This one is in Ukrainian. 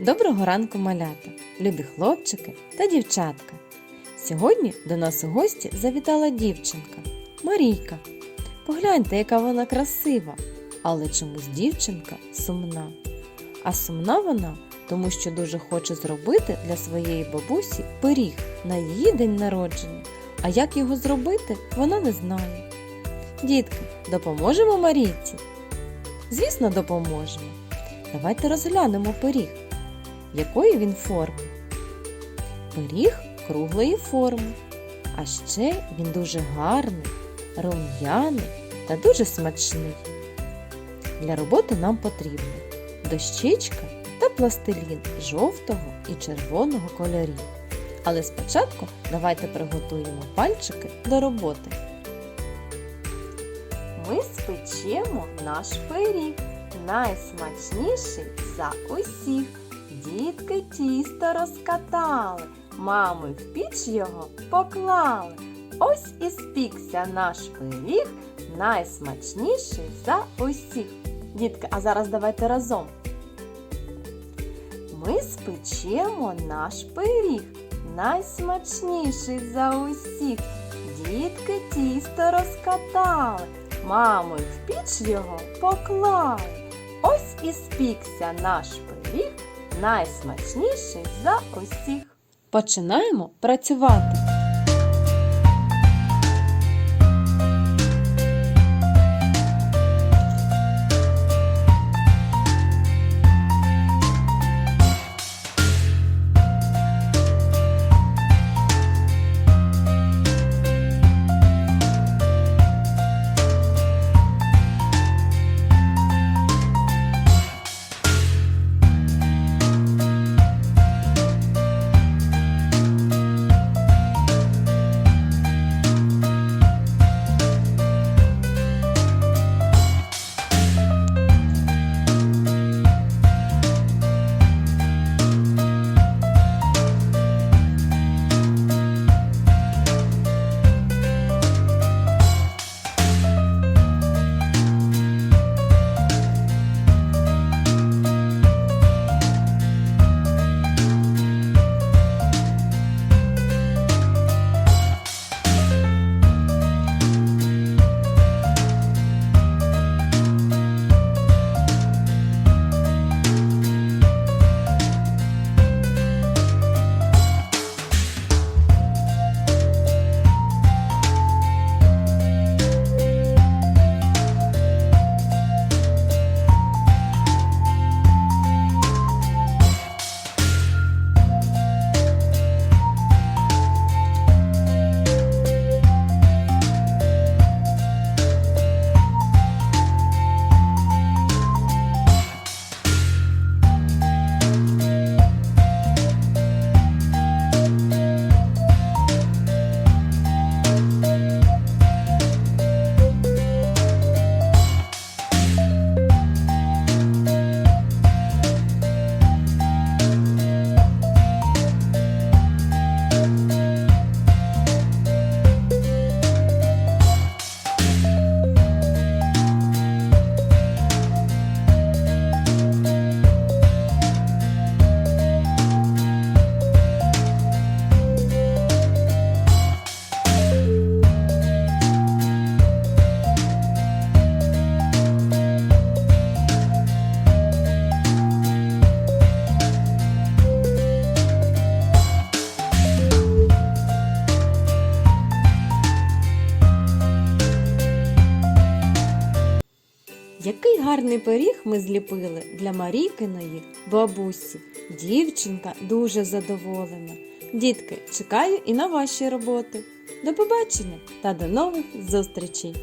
Доброго ранку, малята, любі хлопчики та дівчатка. Сьогодні до нас у гості завітала дівчинка Марійка. Погляньте, яка вона красива, але чомусь дівчинка сумна. А сумна вона, тому що дуже хоче зробити для своєї бабусі пиріг на її день народження. А як його зробити, вона не знає. Дітки, допоможемо Марійці? Звісно, допоможемо. Давайте розглянемо пиріг. Якої він форми? Пиріг круглої форми. А ще він дуже гарний, рум'яний та дуже смачний. Для роботи нам потрібно дощечка та пластилін жовтого і червоного кольорів. Але спочатку давайте приготуємо пальчики до роботи. Ми спечемо наш пиріг, найсмачніший за усіх. Дітки тісто розкатали, мами в піч його поклали. Ось і спікся наш пиріг, найсмачніший за усіх. Дітки, а зараз давайте разом. Ми спечемо наш пиріг, найсмачніший за усіх. Дітки тісто розкатали, мами в піч його поклали. Ось і спікся наш пиріг, найсмачніший за усіх. Починаємо працювати. Який гарний пиріг ми зліпили для Марійкиної бабусі. Дівчинка дуже задоволена. Дітки, чекаю і на ваші роботи. До побачення та до нових зустрічей!